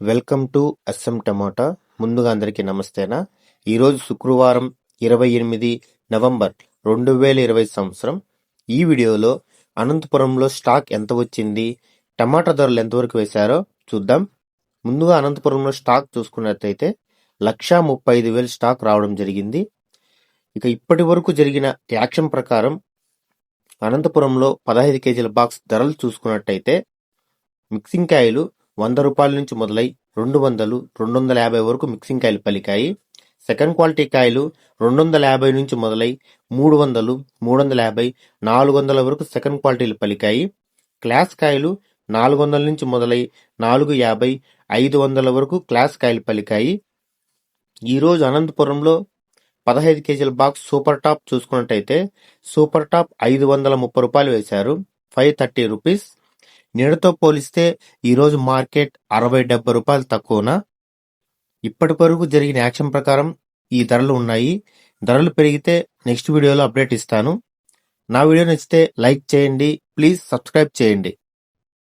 Welcome to Assam tomato. ముందుగా అందరికీ నమస్తేనా? ఈరోజు శుక్రవారం ఇరవై ఎనిమిది నవంబర్ రెండు వేల ఇరవై సంవత్సరం. ఈ వీడియోలో అనంతపురంలో స్టాక్ ఎంత వచ్చింది టమాటా ధరలు ఎంతవరకు వేశారో చూద్దాం. ముందుగా అనంతపురంలో స్టాక్ చూసుకున్నట్లయితే లక్షా ముప్పై ఐదు వేలు స్టాక్ రావడం జరిగింది. ఇక ఇప్పటి వరకు జరిగిన యాక్షన్ ప్రకారం అనంతపురంలో పదహైదు కేజీల బాక్స్ ధరలు చూసుకున్నట్టయితే మిక్సింగ్ కాయలు వంద రూపాయల నుంచి మొదలై రెండు వందలు రెండు వందల యాభై వరకు మిక్సింగ్ కాయలు పలికాయి. సెకండ్ క్వాలిటీ కాయలు రెండు వందల యాభై నుంచి మొదలై మూడు వందలు మూడు వందల యాభై నాలుగు వందల వరకు సెకండ్ క్వాలిటీలు పలికాయి. క్లాస్ కాయలు నాలుగు వందల నుంచి మొదలై నాలుగు యాభై ఐదు వందల వరకు క్లాస్ కాయలు పలికాయి. ఈరోజు అనంతపురంలో పదహైదు కేజీల బాక్స్ సూపర్ టాప్ చూసుకున్నట్టయితే సూపర్ టాప్ ఐదు వందల ముప్పై రూపాయలు వేశారు. Five thirty rupees. నిన్నటితో పోలిస్తే ఈరోజు మార్కెట్ అరవై డెబ్బై రూపాయలు తక్కువన? ఇప్పటి వరకు జరిగిన యాక్షన్ ప్రకారం ఈ ధరలు ఉన్నాయి. ధరలు పెరిగితే నెక్స్ట్ వీడియోలో అప్డేట్ ఇస్తాను. నా వీడియో నచ్చితే లైక్ చేయండి. ప్లీజ్ సబ్స్క్రైబ్ చేయండి.